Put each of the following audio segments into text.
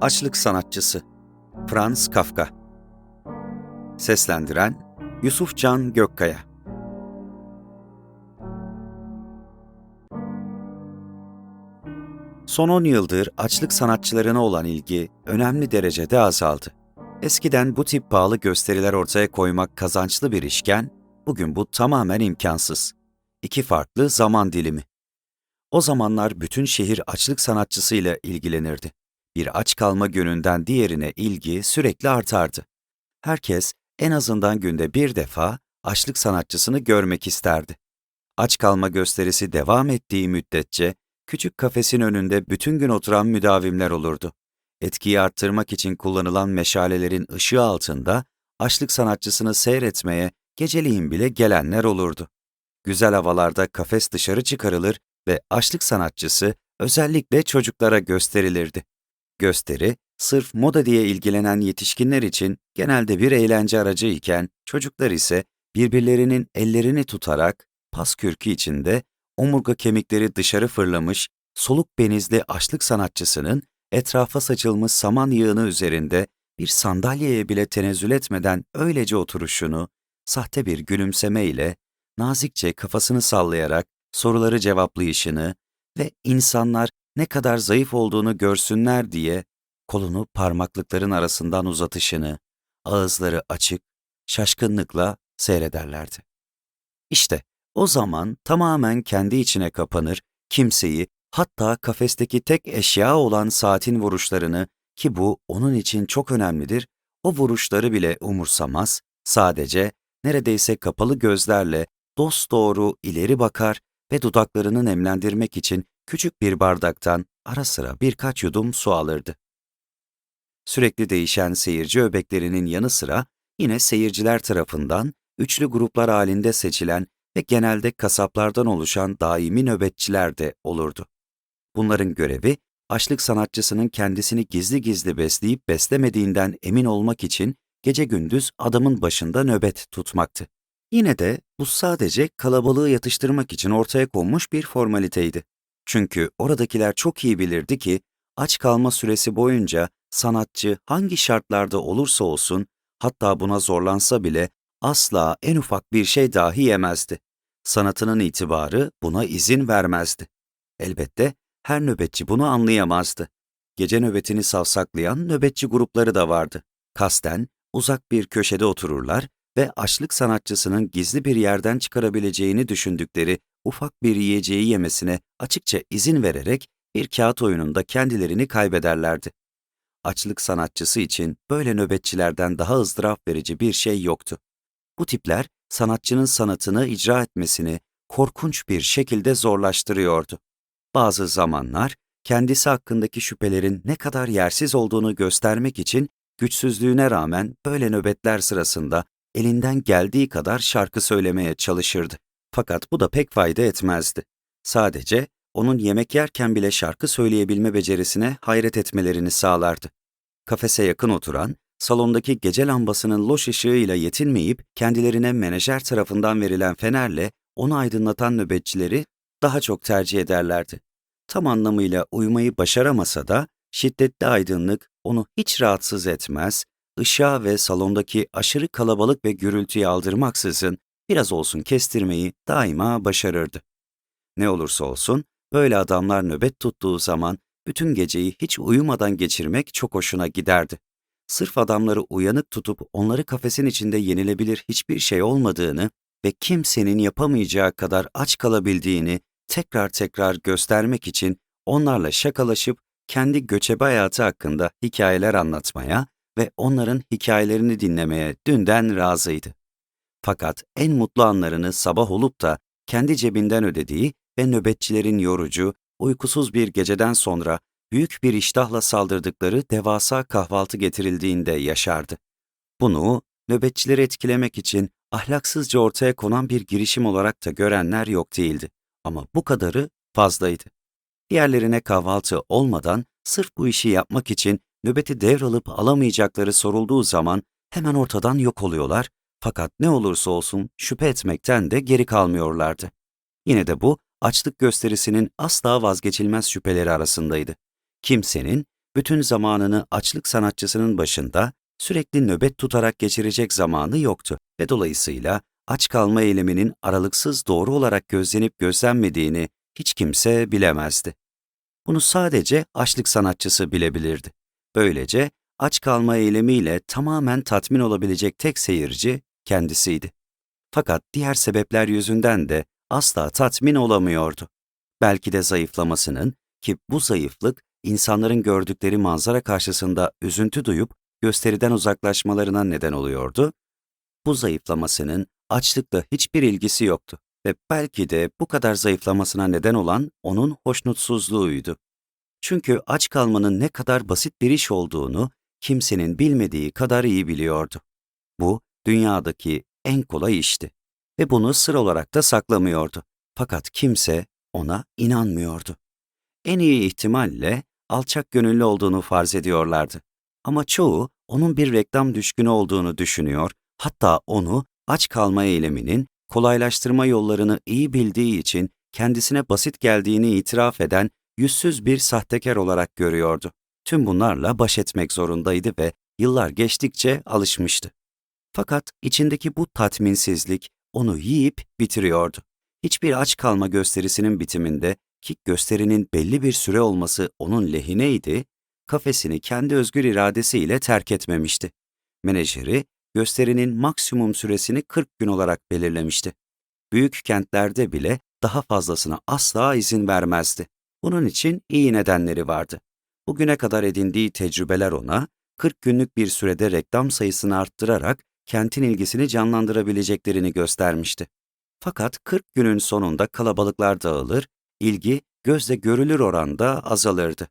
Açlık Sanatçısı Franz Kafka Seslendiren Yusuf Can Gökkaya Son 10 yıldır açlık sanatçılarına olan ilgi önemli derecede azaldı. Eskiden bu tip pahalı gösteriler ortaya koymak kazançlı bir işken, bugün bu tamamen imkansız. İki farklı zaman dilimi. O zamanlar bütün şehir açlık sanatçısıyla ilgilenirdi. Bir aç kalma gününden diğerine ilgi sürekli artardı. Herkes en azından günde bir defa açlık sanatçısını görmek isterdi. Aç kalma gösterisi devam ettiği müddetçe küçük kafesin önünde bütün gün oturan müdavimler olurdu. Etkiyi arttırmak için kullanılan meşalelerin ışığı altında açlık sanatçısını seyretmeye geceliğin bile gelenler olurdu. Güzel havalarda kafes dışarı çıkarılır ve açlık sanatçısı özellikle çocuklara gösterilirdi. Gösteri, sırf moda diye ilgilenen yetişkinler için genelde bir eğlence aracı iken çocuklar ise birbirlerinin ellerini tutarak pas kürkü içinde omurga kemikleri dışarı fırlamış, soluk benizli açlık sanatçısının etrafa saçılmış saman yığını üzerinde bir sandalyeye bile tenezzül etmeden öylece oturuşunu, sahte bir gülümsemeyle, nazikçe kafasını sallayarak soruları cevaplayışını ve insanlar ne kadar zayıf olduğunu görsünler diye kolunu parmaklıkların arasından uzatışını, ağızları açık, şaşkınlıkla seyrederlerdi. İşte o zaman tamamen kendi içine kapanır, kimseyi, hatta kafesteki tek eşya olan saatin vuruşlarını ki bu onun için çok önemlidir, o vuruşları bile umursamaz, sadece neredeyse kapalı gözlerle dosdoğru ileri bakar ve dudaklarını nemlendirmek için küçük bir bardaktan ara sıra birkaç yudum su alırdı. Sürekli değişen seyirci öbeklerinin yanı sıra yine seyirciler tarafından üçlü gruplar halinde seçilen ve genelde kasaplardan oluşan daimi nöbetçiler de olurdu. Bunların görevi, açlık sanatçısının kendisini gizli gizli besleyip beslemediğinden emin olmak için gece gündüz adamın başında nöbet tutmaktı. Yine de bu sadece kalabalığı yatıştırmak için ortaya konmuş bir formaliteydi. Çünkü oradakiler çok iyi bilirdi ki aç kalma süresi boyunca sanatçı hangi şartlarda olursa olsun, hatta buna zorlansa bile asla en ufak bir şey dahi yemezdi. Sanatının itibarı buna izin vermezdi. Elbette her nöbetçi bunu anlayamazdı. Gece nöbetini savsaklayan nöbetçi grupları da vardı. Kasten uzak bir köşede otururlar ve açlık sanatçısının gizli bir yerden çıkarabileceğini düşündükleri ufak bir yiyeceği yemesine açıkça izin vererek bir kağıt oyununda kendilerini kaybederlerdi. Açlık sanatçısı için böyle nöbetçilerden daha ızdırap verici bir şey yoktu. Bu tipler sanatçının sanatını icra etmesini korkunç bir şekilde zorlaştırıyordu. Bazı zamanlar kendisi hakkındaki şüphelerin ne kadar yersiz olduğunu göstermek için güçsüzlüğüne rağmen böyle nöbetler sırasında elinden geldiği kadar şarkı söylemeye çalışırdı. Fakat bu da pek fayda etmezdi. Sadece onun yemek yerken bile şarkı söyleyebilme becerisine hayret etmelerini sağlardı. Kafese yakın oturan, salondaki gece lambasının loş ışığıyla yetinmeyip kendilerine menajer tarafından verilen fenerle onu aydınlatan nöbetçileri daha çok tercih ederlerdi. Tam anlamıyla uyumayı başaramasa da şiddetli aydınlık onu hiç rahatsız etmez, ışığa ve salondaki aşırı kalabalık ve gürültüyü aldırmaksızın biraz olsun kestirmeyi daima başarırdı. Ne olursa olsun böyle adamlar nöbet tuttuğu zaman bütün geceyi hiç uyumadan geçirmek çok hoşuna giderdi. Sırf adamları uyanık tutup onları kafesin içinde yenilebilir hiçbir şey olmadığını ve kimsenin yapamayacağı kadar aç kalabildiğini tekrar tekrar göstermek için onlarla şakalaşıp kendi göçebe hayatı hakkında hikayeler anlatmaya ve onların hikayelerini dinlemeye dünden razıydı. Fakat en mutlu anlarını sabah olup da kendi cebinden ödediği ve nöbetçilerin yorucu, uykusuz bir geceden sonra büyük bir iştahla saldırdıkları devasa kahvaltı getirildiğinde yaşardı. Bunu nöbetçileri etkilemek için ahlaksızca ortaya konan bir girişim olarak da görenler yok değildi. Ama bu kadarı fazlaydı. Diğerlerine kahvaltı olmadan sırf bu işi yapmak için nöbeti devralıp alamayacakları sorulduğu zaman hemen ortadan yok oluyorlar fakat ne olursa olsun şüphe etmekten de geri kalmıyorlardı. Yine de bu açlık gösterisinin asla vazgeçilmez şüpheleri arasındaydı. Kimsenin bütün zamanını açlık sanatçısının başında sürekli nöbet tutarak geçirecek zamanı yoktu ve dolayısıyla aç kalma eyleminin aralıksız doğru olarak gözlenip gözlenmediğini hiç kimse bilemezdi. Bunu sadece açlık sanatçısı bilebilirdi. Böylece aç kalma eylemiyle tamamen tatmin olabilecek tek seyirci kendisiydi. Fakat diğer sebepler yüzünden de asla tatmin olamıyordu. Belki de zayıflamasının ki bu zayıflık insanların gördükleri manzara karşısında üzüntü duyup gösteriden uzaklaşmalarına neden oluyordu. Bu zayıflamasının açlıkla hiçbir ilgisi yoktu ve belki de bu kadar zayıflamasına neden olan onun hoşnutsuzluğuydu. Çünkü aç kalmanın ne kadar basit bir iş olduğunu kimsenin bilmediği kadar iyi biliyordu. Bu dünyadaki en kolay işti ve bunu sır olarak da saklamıyordu. Fakat kimse ona inanmıyordu. En iyi ihtimalle alçak gönüllü olduğunu farz ediyorlardı. Ama çoğu onun bir reklam düşkünü olduğunu düşünüyor, hatta onu aç kalma eyleminin kolaylaştırma yollarını iyi bildiği için kendisine basit geldiğini itiraf eden yüzsüz bir sahtekar olarak görüyordu. Tüm bunlarla baş etmek zorundaydı ve yıllar geçtikçe alışmıştı. Fakat içindeki bu tatminsizlik onu yiyip bitiriyordu. Hiçbir aç kalma gösterisinin bitiminde ki gösterinin belli bir süre olması onun lehineydi, kafesini kendi özgür iradesiyle terk etmemişti. Menajeri, gösterinin maksimum süresini 40 gün olarak belirlemişti. Büyük kentlerde bile daha fazlasına asla izin vermezdi. Bunun için iyi nedenleri vardı. Bugüne kadar edindiği tecrübeler ona, 40 günlük bir sürede reklam sayısını arttırarak kentin ilgisini canlandırabileceklerini göstermişti. Fakat 40 günün sonunda kalabalıklar dağılır, ilgi gözle görülür oranda azalırdı.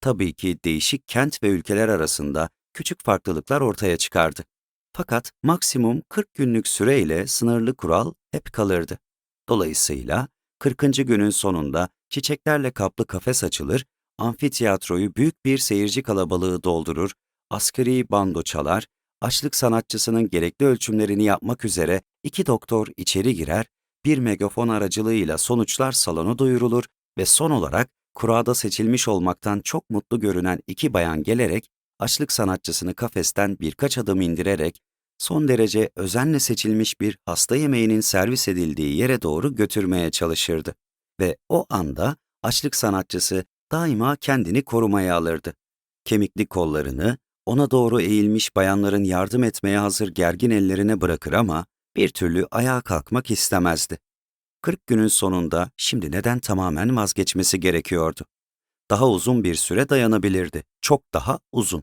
Tabii ki değişik kent ve ülkeler arasında küçük farklılıklar ortaya çıkardı. Fakat maksimum 40 günlük süreyle sınırlı kural hep kalırdı. Dolayısıyla 40. günün sonunda çiçeklerle kaplı kafes açılır, amfiteyatroyu büyük bir seyirci kalabalığı doldurur, askeri bando çalar, açlık sanatçısının gerekli ölçümlerini yapmak üzere iki doktor içeri girer, bir megafon aracılığıyla sonuçlar salonu duyurulur ve son olarak kurada seçilmiş olmaktan çok mutlu görünen iki bayan gelerek açlık sanatçısını kafesten birkaç adım indirerek son derece özenle seçilmiş bir hasta yemeğinin servis edildiği yere doğru götürmeye çalışırdı. Ve o anda açlık sanatçısı daima kendini korumaya alırdı. Kemikli kollarını ona doğru eğilmiş bayanların yardım etmeye hazır gergin ellerine bırakır ama bir türlü ayağa kalkmak istemezdi. 40 günün sonunda şimdi neden tamamen vazgeçmesi gerekiyordu? Daha uzun bir süre dayanabilirdi. Çok daha uzun.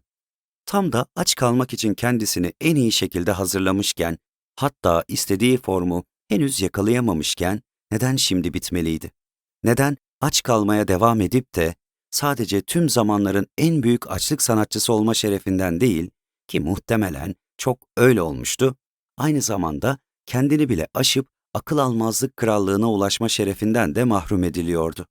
Tam da aç kalmak için kendisini en iyi şekilde hazırlamışken, hatta istediği formu henüz yakalayamamışken neden şimdi bitmeliydi? Neden aç kalmaya devam edip de sadece tüm zamanların en büyük açlık sanatçısı olma şerefinden değil ki muhtemelen çok öyle olmuştu, aynı zamanda kendini bile aşıp akıl almazlık krallığına ulaşma şerefinden de mahrum ediliyordu.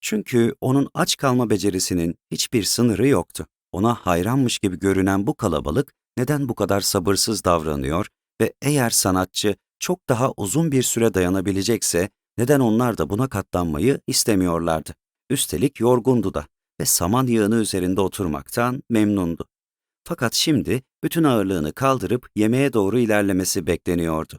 Çünkü onun aç kalma becerisinin hiçbir sınırı yoktu. Ona hayranmış gibi görünen bu kalabalık neden bu kadar sabırsız davranıyor ve eğer sanatçı çok daha uzun bir süre dayanabilecekse neden onlar da buna katlanmayı istemiyorlardı. Üstelik yorgundu da ve saman yığını üzerinde oturmaktan memnundu. Fakat şimdi bütün ağırlığını kaldırıp yemeğe doğru ilerlemesi bekleniyordu.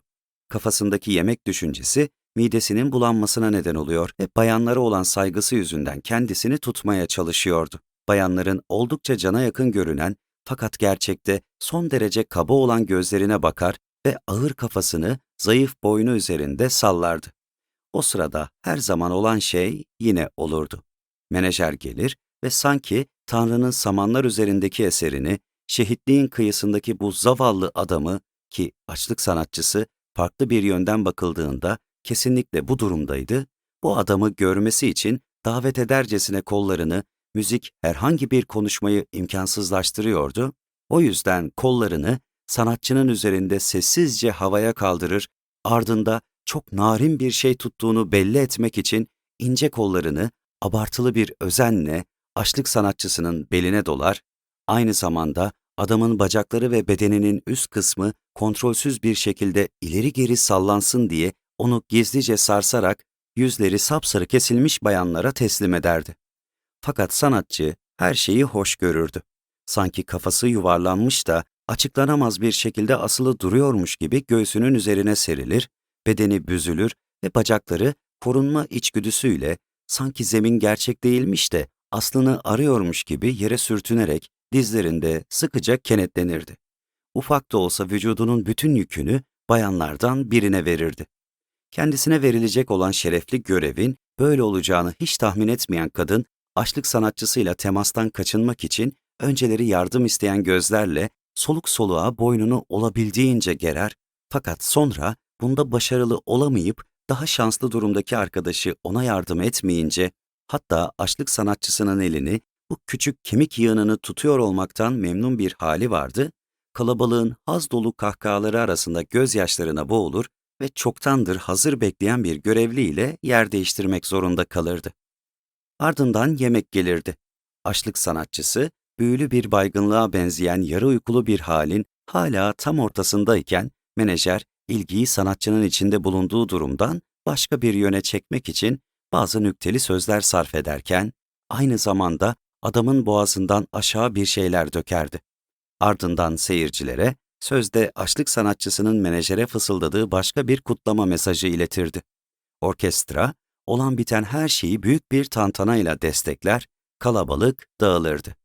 Kafasındaki yemek düşüncesi midesinin bulanmasına neden oluyor ve bayanlara olan saygısı yüzünden kendisini tutmaya çalışıyordu. Bayanların oldukça cana yakın görünen fakat gerçekte son derece kaba olan gözlerine bakar ve ağır kafasını zayıf boynu üzerinde sallardı. O sırada her zaman olan şey yine olurdu. Menajer gelir ve sanki Tanrı'nın samanlar üzerindeki eserini, şehitliğin kıyısındaki bu zavallı adamı ki açlık sanatçısı farklı bir yönden bakıldığında kesinlikle bu durumdaydı, bu adamı görmesi için davet edercesine kollarını, müzik herhangi bir konuşmayı imkansızlaştırıyordu, o yüzden kollarını sanatçının üzerinde sessizce havaya kaldırır, ardında çok narin bir şey tuttuğunu belli etmek için ince kollarını abartılı bir özenle açlık sanatçısının beline dolar, aynı zamanda adamın bacakları ve bedeninin üst kısmı kontrolsüz bir şekilde ileri geri sallansın diye onu gizlice sarsarak yüzleri sapsarı kesilmiş bayanlara teslim ederdi. Fakat sanatçı her şeyi hoş görürdü. Sanki kafası yuvarlanmış da açıklanamaz bir şekilde asılı duruyormuş gibi göğsünün üzerine serilir, bedeni büzülür ve bacakları korunma içgüdüsüyle sanki zemin gerçek değilmiş de aslını arıyormuş gibi yere sürtünerek dizlerinde sıkıca kenetlenirdi. Ufak da olsa vücudunun bütün yükünü bayanlardan birine verirdi. Kendisine verilecek olan şerefli görevin böyle olacağını hiç tahmin etmeyen kadın, açlık sanatçısıyla temastan kaçınmak için önceleri yardım isteyen gözlerle soluk soluğa boynunu olabildiğince gerer fakat sonra bunda başarılı olamayıp daha şanslı durumdaki arkadaşı ona yardım etmeyince hatta açlık sanatçısının elini bu küçük kemik yığınını tutuyor olmaktan memnun bir hali vardı, kalabalığın haz dolu kahkahaları arasında gözyaşlarına boğulur ve çoktandır hazır bekleyen bir görevliyle yer değiştirmek zorunda kalırdı. Ardından yemek gelirdi. Açlık sanatçısı, büyülü bir baygınlığa benzeyen yarı uykulu bir halin hala tam ortasındayken, menajer ilgiyi sanatçının içinde bulunduğu durumdan başka bir yöne çekmek için bazı nükteli sözler sarf ederken, aynı zamanda adamın boğazından aşağı bir şeyler dökerdi. Ardından seyircilere, sözde açlık sanatçısının menajere fısıldadığı başka bir kutlama mesajı iletirdi. Orkestra, olan biten her şeyi büyük bir tantanayla destekler, kalabalık dağılırdı.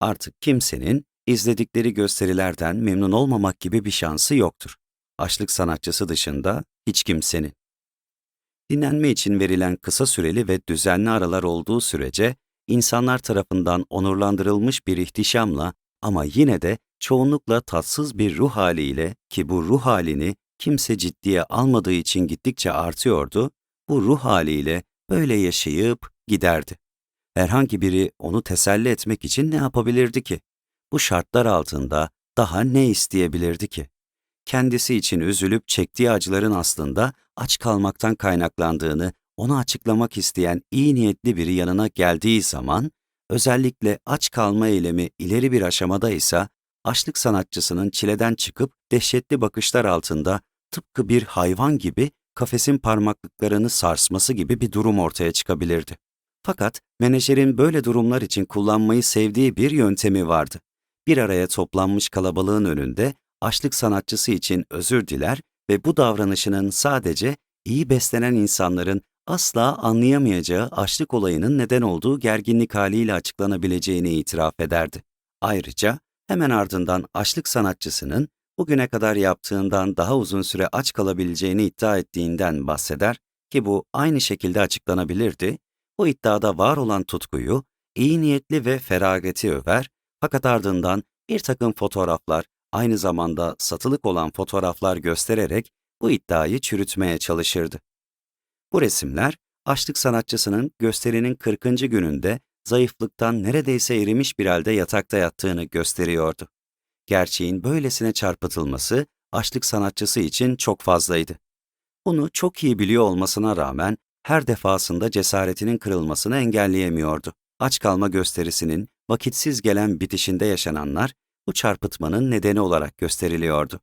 Artık kimsenin izledikleri gösterilerden memnun olmamak gibi bir şansı yoktur. Açlık sanatçısı dışında hiç kimsenin. Dinlenme için verilen kısa süreli ve düzenli aralar olduğu sürece insanlar tarafından onurlandırılmış bir ihtişamla ama yine de çoğunlukla tatsız bir ruh haliyle ki bu ruh halini kimse ciddiye almadığı için gittikçe artıyordu, bu ruh haliyle böyle yaşayıp giderdi. Herhangi biri onu teselli etmek için ne yapabilirdi ki? Bu şartlar altında daha ne isteyebilirdi ki? Kendisi için üzülüp çektiği acıların aslında aç kalmaktan kaynaklandığını ona açıklamak isteyen iyi niyetli biri yanına geldiği zaman, özellikle aç kalma eylemi ileri bir aşamada ise açlık sanatçısının çileden çıkıp dehşetli bakışlar altında tıpkı bir hayvan gibi kafesin parmaklıklarını sarsması gibi bir durum ortaya çıkabilirdi. Fakat menajerin böyle durumlar için kullanmayı sevdiği bir yöntemi vardı. Bir araya toplanmış kalabalığın önünde açlık sanatçısı için özür diler ve bu davranışının sadece iyi beslenen insanların asla anlayamayacağı açlık olayının neden olduğu gerginlik haliyle açıklanabileceğini itiraf ederdi. Ayrıca hemen ardından açlık sanatçısının bugüne kadar yaptığından daha uzun süre aç kalabileceğini iddia ettiğinden bahseder ki bu aynı şekilde açıklanabilirdi. Bu iddiada var olan tutkuyu, iyi niyetli ve feragati över fakat ardından bir takım fotoğraflar, aynı zamanda satılık olan fotoğraflar göstererek bu iddiayı çürütmeye çalışırdı. Bu resimler, açlık sanatçısının gösterinin 40. gününde zayıflıktan neredeyse erimiş bir halde yatakta yattığını gösteriyordu. Gerçeğin böylesine çarpıtılması açlık sanatçısı için çok fazlaydı. Bunu çok iyi biliyor olmasına rağmen her defasında cesaretinin kırılmasını engelleyemiyordu. Aç kalma gösterisinin vakitsiz gelen bitişinde yaşananlar bu çarpıtmanın nedeni olarak gösteriliyordu.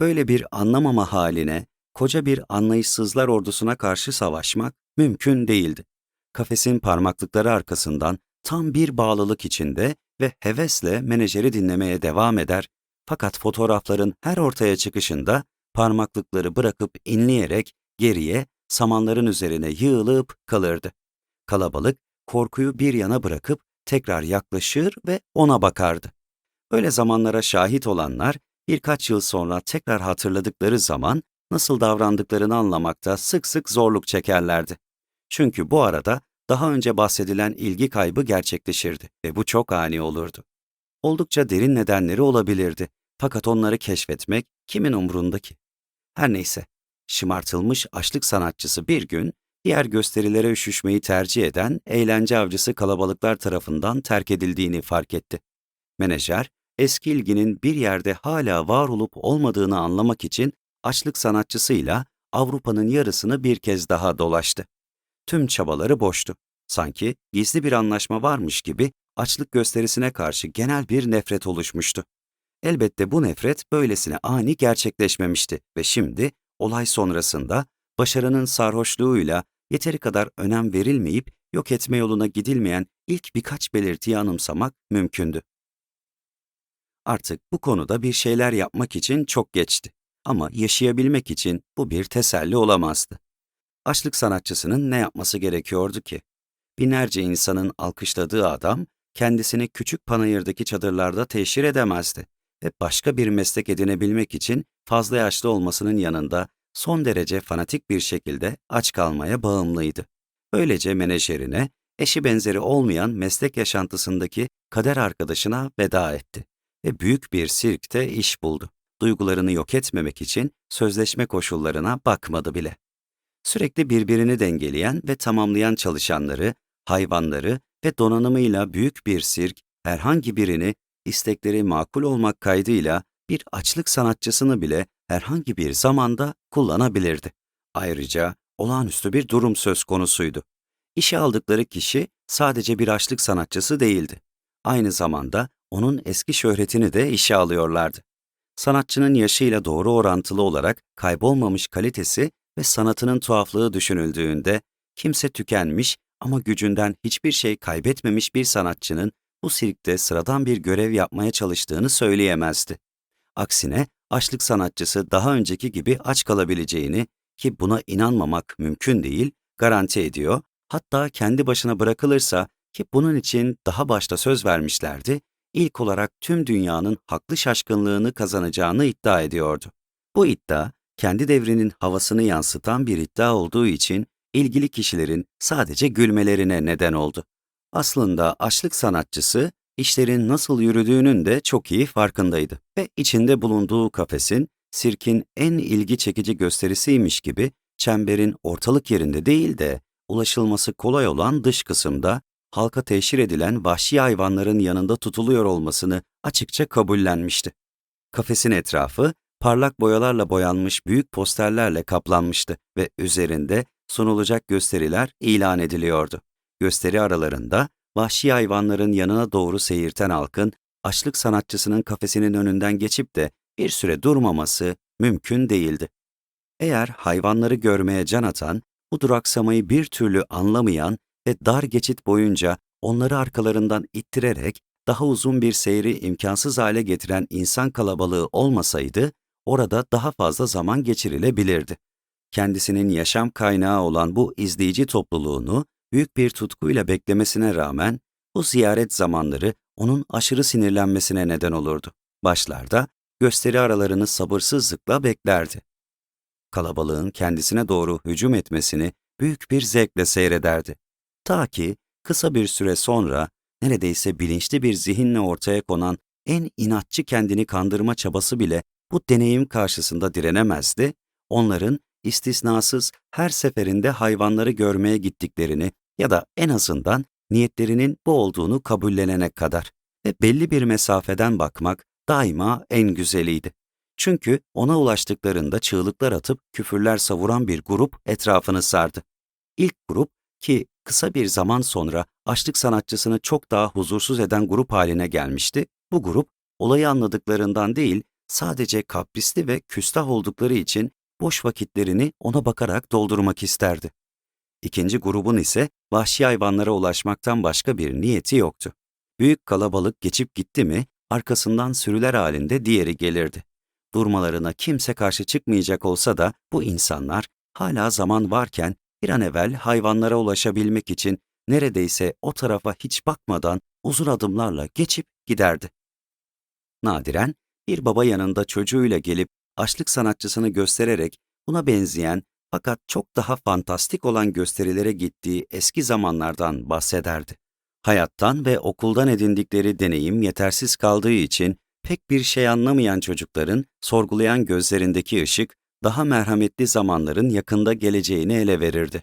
Böyle bir anlamama haline, koca bir anlayışsızlar ordusuna karşı savaşmak mümkün değildi. Kafesin parmaklıkları arkasından tam bir bağlılık içinde ve hevesle menajeri dinlemeye devam eder fakat fotoğrafların her ortaya çıkışında parmaklıkları bırakıp inleyerek geriye samanların üzerine yığılıp kalırdı. Kalabalık korkuyu bir yana bırakıp tekrar yaklaşır ve ona bakardı. Böyle zamanlara şahit olanlar birkaç yıl sonra tekrar hatırladıkları zaman nasıl davrandıklarını anlamakta sık sık zorluk çekerlerdi. Çünkü bu arada daha önce bahsedilen ilgi kaybı gerçekleşirdi ve bu çok ani olurdu. Oldukça derin nedenleri olabilirdi fakat onları keşfetmek kimin umrunda ki? Her neyse, şımartılmış açlık sanatçısı bir gün diğer gösterilere üşüşmeyi tercih eden eğlence avcısı kalabalıklar tarafından terk edildiğini fark etti. Menajer, eski ilginin bir yerde hala var olup olmadığını anlamak için açlık sanatçısıyla Avrupa'nın yarısını bir kez daha dolaştı. Tüm çabaları boştu. Sanki gizli bir anlaşma varmış gibi açlık gösterisine karşı genel bir nefret oluşmuştu. Elbette bu nefret böylesine ani gerçekleşmemişti ve şimdi olay sonrasında başarının sarhoşluğuyla yeteri kadar önem verilmeyip yok etme yoluna gidilmeyen ilk birkaç belirtiyi anımsamak mümkündü. Artık bu konuda bir şeyler yapmak için çok geçti. Ama yaşayabilmek için bu bir teselli olamazdı. Açlık sanatçısının ne yapması gerekiyordu ki? Binlerce insanın alkışladığı adam, kendisini küçük panayırdaki çadırlarda teşhir edemezdi ve başka bir meslek edinebilmek için fazla yaşlı olmasının yanında son derece fanatik bir şekilde aç kalmaya bağımlıydı. Böylece menajerine, eşi benzeri olmayan meslek yaşantısındaki kader arkadaşına veda etti ve büyük bir sirkte iş buldu. Duygularını yok etmemek için sözleşme koşullarına bakmadı bile. Sürekli birbirini dengeleyen ve tamamlayan çalışanları, hayvanları ve donanımıyla büyük bir sirk herhangi birini istekleri makul olmak kaydıyla bir açlık sanatçısını bile herhangi bir zamanda kullanabilirdi. Ayrıca olağanüstü bir durum söz konusuydu. İşe aldıkları kişi sadece bir açlık sanatçısı değildi. Aynı zamanda onun eski şöhretini de işe alıyorlardı. Sanatçının yaşıyla doğru orantılı olarak kaybolmamış kalitesi ve sanatının tuhaflığı düşünüldüğünde kimse tükenmiş ama gücünden hiçbir şey kaybetmemiş bir sanatçının bu sirkte sıradan bir görev yapmaya çalıştığını söyleyemezdi. Aksine açlık sanatçısı daha önceki gibi aç kalabileceğini ki buna inanmamak mümkün değil, garanti ediyor. Hatta kendi başına bırakılırsa ki bunun için daha başta söz vermişlerdi, ilk olarak tüm dünyanın haklı şaşkınlığını kazanacağını iddia ediyordu. Bu iddia, kendi devrinin havasını yansıtan bir iddia olduğu için ilgili kişilerin sadece gülmelerine neden oldu. Aslında açlık sanatçısı, işlerin nasıl yürüdüğünün de çok iyi farkındaydı ve içinde bulunduğu kafesin, sirkin en ilgi çekici gösterisiymiş gibi çemberin ortalık yerinde değil de ulaşılması kolay olan dış kısımda halka teşhir edilen vahşi hayvanların yanında tutuluyor olmasını açıkça kabullenmişti. Kafesin etrafı parlak boyalarla boyanmış büyük posterlerle kaplanmıştı ve üzerinde sunulacak gösteriler ilan ediliyordu. Gösteri aralarında vahşi hayvanların yanına doğru seyirten halkın açlık sanatçısının kafesinin önünden geçip de bir süre durmaması mümkün değildi. Eğer hayvanları görmeye can atan, bu duraksamayı bir türlü anlamayan ve dar geçit boyunca onları arkalarından ittirerek daha uzun bir seyri imkansız hale getiren insan kalabalığı olmasaydı, orada daha fazla zaman geçirilebilirdi. Kendisinin yaşam kaynağı olan bu izleyici topluluğunu büyük bir tutkuyla beklemesine rağmen bu ziyaret zamanları onun aşırı sinirlenmesine neden olurdu. Başlarda gösteri aralarını sabırsızlıkla beklerdi. Kalabalığın kendisine doğru hücum etmesini büyük bir zevkle seyrederdi. Ta ki kısa bir süre sonra neredeyse bilinçli bir zihinle ortaya konan en inatçı kendini kandırma çabası bile bu deneyim karşısında direnemezdi, onların istisnasız her seferinde hayvanları görmeye gittiklerini ya da en azından niyetlerinin bu olduğunu kabullenene kadar ve belli bir mesafeden bakmak daima en güzeliydi. Çünkü ona ulaştıklarında çığlıklar atıp küfürler savuran bir grup etrafını sardı. İlk grup ki kısa bir zaman sonra açlık sanatçısını çok daha huzursuz eden grup haline gelmişti. Bu grup olayı anladıklarından değil, sadece kaprisli ve küstah oldukları için boş vakitlerini ona bakarak doldurmak isterdi. İkinci grubun ise vahşi hayvanlara ulaşmaktan başka bir niyeti yoktu. Büyük kalabalık geçip gitti mi, arkasından sürüler halinde diğeri gelirdi. Durmalarına kimse karşı çıkmayacak olsa da bu insanlar hala zaman varken bir an evvel hayvanlara ulaşabilmek için neredeyse o tarafa hiç bakmadan uzun adımlarla geçip giderdi. Nadiren bir baba yanında çocuğuyla gelip açlık sanatçısını göstererek buna benzeyen fakat çok daha fantastik olan gösterilere gittiği eski zamanlardan bahsederdi. Hayattan ve okuldan edindikleri deneyim yetersiz kaldığı için pek bir şey anlamayan çocukların sorgulayan gözlerindeki ışık daha merhametli zamanların yakında geleceğini ele verirdi.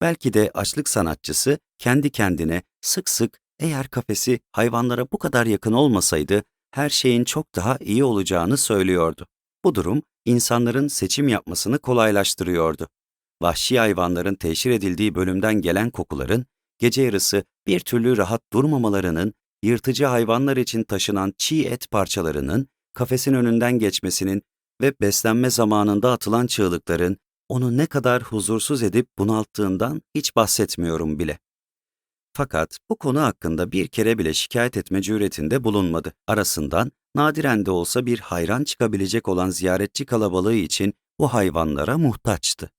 Belki de açlık sanatçısı kendi kendine sık sık eğer kafesi hayvanlara bu kadar yakın olmasaydı her şeyin çok daha iyi olacağını söylüyordu. Bu durum insanların seçim yapmasını kolaylaştırıyordu. Vahşi hayvanların teşhir edildiği bölümden gelen kokuların gece yarısı bir türlü rahat durmamalarının, yırtıcı hayvanlar için taşınan çiğ et parçalarının kafesin önünden geçmesinin ve beslenme zamanında atılan çığlıkların onu ne kadar huzursuz edip bunalttığından hiç bahsetmiyorum bile. Fakat bu konu hakkında bir kere bile şikayet etme cüretinde bulunmadı. Arasından nadiren de olsa bir hayran çıkabilecek olan ziyaretçi kalabalığı için bu hayvanlara muhtaçtı.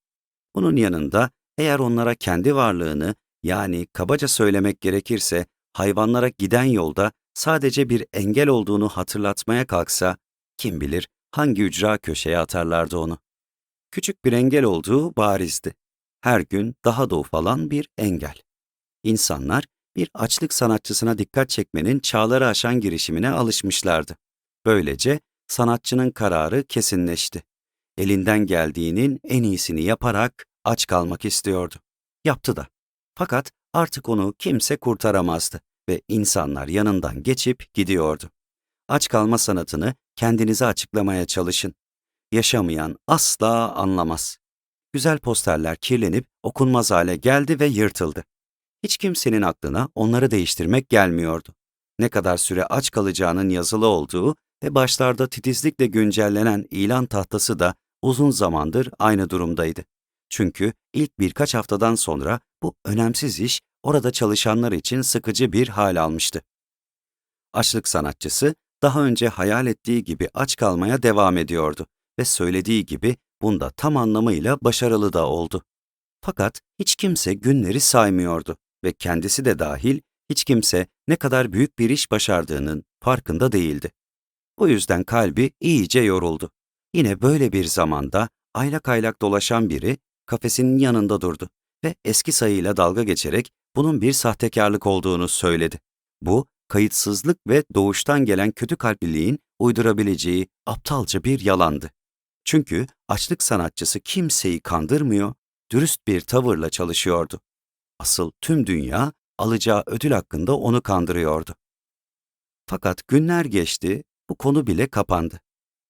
Bunun yanında eğer onlara kendi varlığını yani kabaca söylemek gerekirse hayvanlara giden yolda sadece bir engel olduğunu hatırlatmaya kalksa kim bilir hangi ücra köşeye atarlardı onu. Küçük bir engel olduğu barizdi. Her gün daha da ufalan bir engel. İnsanlar bir açlık sanatçısına dikkat çekmenin çağları aşan girişimine alışmışlardı. Böylece sanatçının kararı kesinleşti. Elinden geldiğinin en iyisini yaparak aç kalmak istiyordu. Yaptı da. Fakat artık onu kimse kurtaramazdı ve insanlar yanından geçip gidiyordu. Aç kalma sanatını kendinize açıklamaya çalışın. Yaşamayan asla anlamaz. Güzel posterler kirlenip okunmaz hale geldi ve yırtıldı. Hiç kimsenin aklına onları değiştirmek gelmiyordu. Ne kadar süre aç kalacağının yazılı olduğu ve başlarda titizlikle güncellenen ilan tahtası da uzun zamandır aynı durumdaydı. Çünkü ilk birkaç haftadan sonra bu önemsiz iş orada çalışanlar için sıkıcı bir hal almıştı. Açlık sanatçısı daha önce hayal ettiği gibi aç kalmaya devam ediyordu ve söylediği gibi bunda tam anlamıyla başarılı da oldu. Fakat hiç kimse günleri saymıyordu ve kendisi de dahil hiç kimse ne kadar büyük bir iş başardığının farkında değildi. Bu yüzden kalbi iyice yoruldu. Yine böyle bir zamanda aylak aylak dolaşan biri kafesinin yanında durdu ve eski sayıyla dalga geçerek bunun bir sahtekarlık olduğunu söyledi. Bu, kayıtsızlık ve doğuştan gelen kötü kalpliliğin uydurabileceği aptalca bir yalandı. Çünkü açlık sanatçısı kimseyi kandırmıyor, dürüst bir tavırla çalışıyordu. Asıl tüm dünya alacağı ödül hakkında onu kandırıyordu. Fakat günler geçti, bu konu bile kapandı.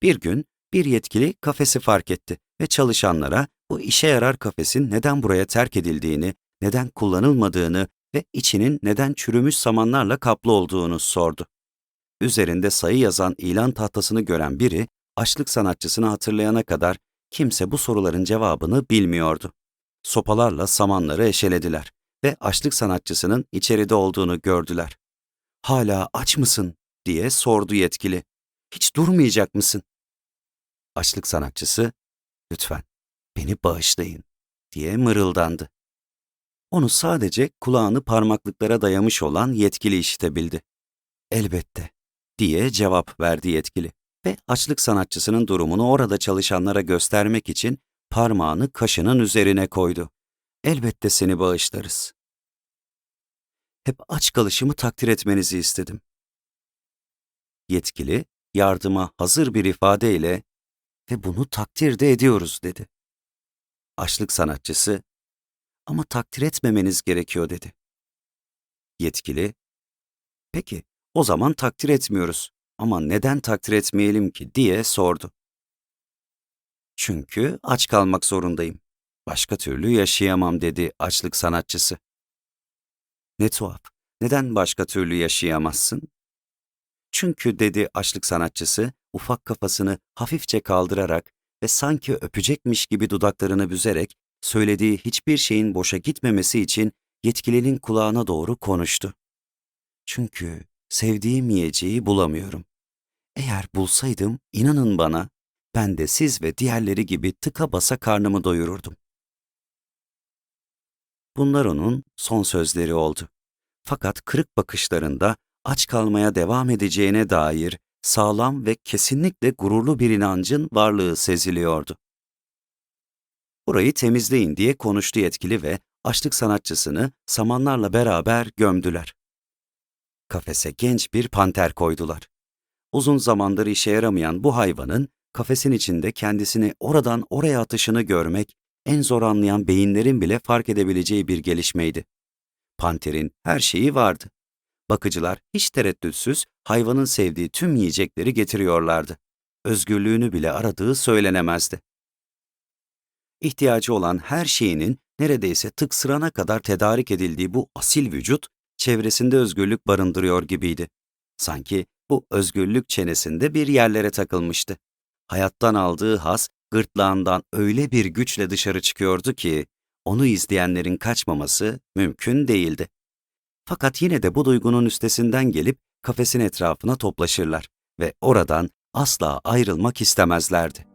Bir gün bir yetkili kafesi fark etti ve çalışanlara bu işe yarar kafesin neden buraya terk edildiğini, neden kullanılmadığını ve içinin neden çürümüş samanlarla kaplı olduğunu sordu. Üzerinde sayı yazan ilan tahtasını gören biri, açlık sanatçısını hatırlayana kadar kimse bu soruların cevabını bilmiyordu. Sopalarla samanları eşelediler ve açlık sanatçısının içeride olduğunu gördüler. Hala aç mısın diye sordu yetkili. Hiç durmayacak mısın? Açlık sanatçısı, lütfen beni bağışlayın diye mırıldandı. Onu sadece kulağını parmaklıklara dayamış olan yetkili işitebildi. Elbette diye cevap verdi yetkili ve açlık sanatçısının durumunu orada çalışanlara göstermek için parmağını kaşının üzerine koydu. Elbette seni bağışlarız. Hep aç kalışımı takdir etmenizi istedim. Yetkili, yardıma hazır bir ifadeyle ve bunu takdir de ediyoruz dedi. Açlık sanatçısı, ama takdir etmemeniz gerekiyor dedi. Yetkili, peki o zaman takdir etmiyoruz ama neden takdir etmeyelim ki diye sordu. Çünkü aç kalmak zorundayım. Başka türlü yaşayamam dedi açlık sanatçısı. Ne tuhaf. Neden başka türlü yaşayamazsın? Çünkü dedi açlık sanatçısı ufak kafasını hafifçe kaldırarak ve sanki öpecekmiş gibi dudaklarını büzerek söylediği hiçbir şeyin boşa gitmemesi için yetkilinin kulağına doğru konuştu. Çünkü sevdiğim yiyeceği bulamıyorum. Eğer bulsaydım inanın bana ben de siz ve diğerleri gibi tıka basa karnımı doyururdum. Bunlar onun son sözleri oldu. Fakat kırık bakışlarında aç kalmaya devam edeceğine dair sağlam ve kesinlikle gururlu bir inancın varlığı seziliyordu. Burayı temizleyin diye konuştu yetkili ve açlık sanatçısını samanlarla beraber gömdüler. Kafese genç bir panter koydular. Uzun zamandır işe yaramayan bu hayvanın kafesin içinde kendisini oradan oraya atışını görmek en zor anlayan beyinlerin bile fark edebileceği bir gelişmeydi. Panterin her şeyi vardı. Bakıcılar hiç tereddütsüz hayvanın sevdiği tüm yiyecekleri getiriyorlardı. Özgürlüğünü bile aradığı söylenemezdi. İhtiyacı olan her şeyinin neredeyse tıksırana kadar tedarik edildiği bu asil vücut, çevresinde özgürlük barındırıyor gibiydi. Sanki bu özgürlük çenesinde bir yerlere takılmıştı. Hayattan aldığı has, gırtlağından öyle bir güçle dışarı çıkıyordu ki, onu izleyenlerin kaçmaması mümkün değildi. Fakat yine de bu duygunun üstesinden gelip kafesin etrafına toplaşırlar ve oradan asla ayrılmak istemezlerdi.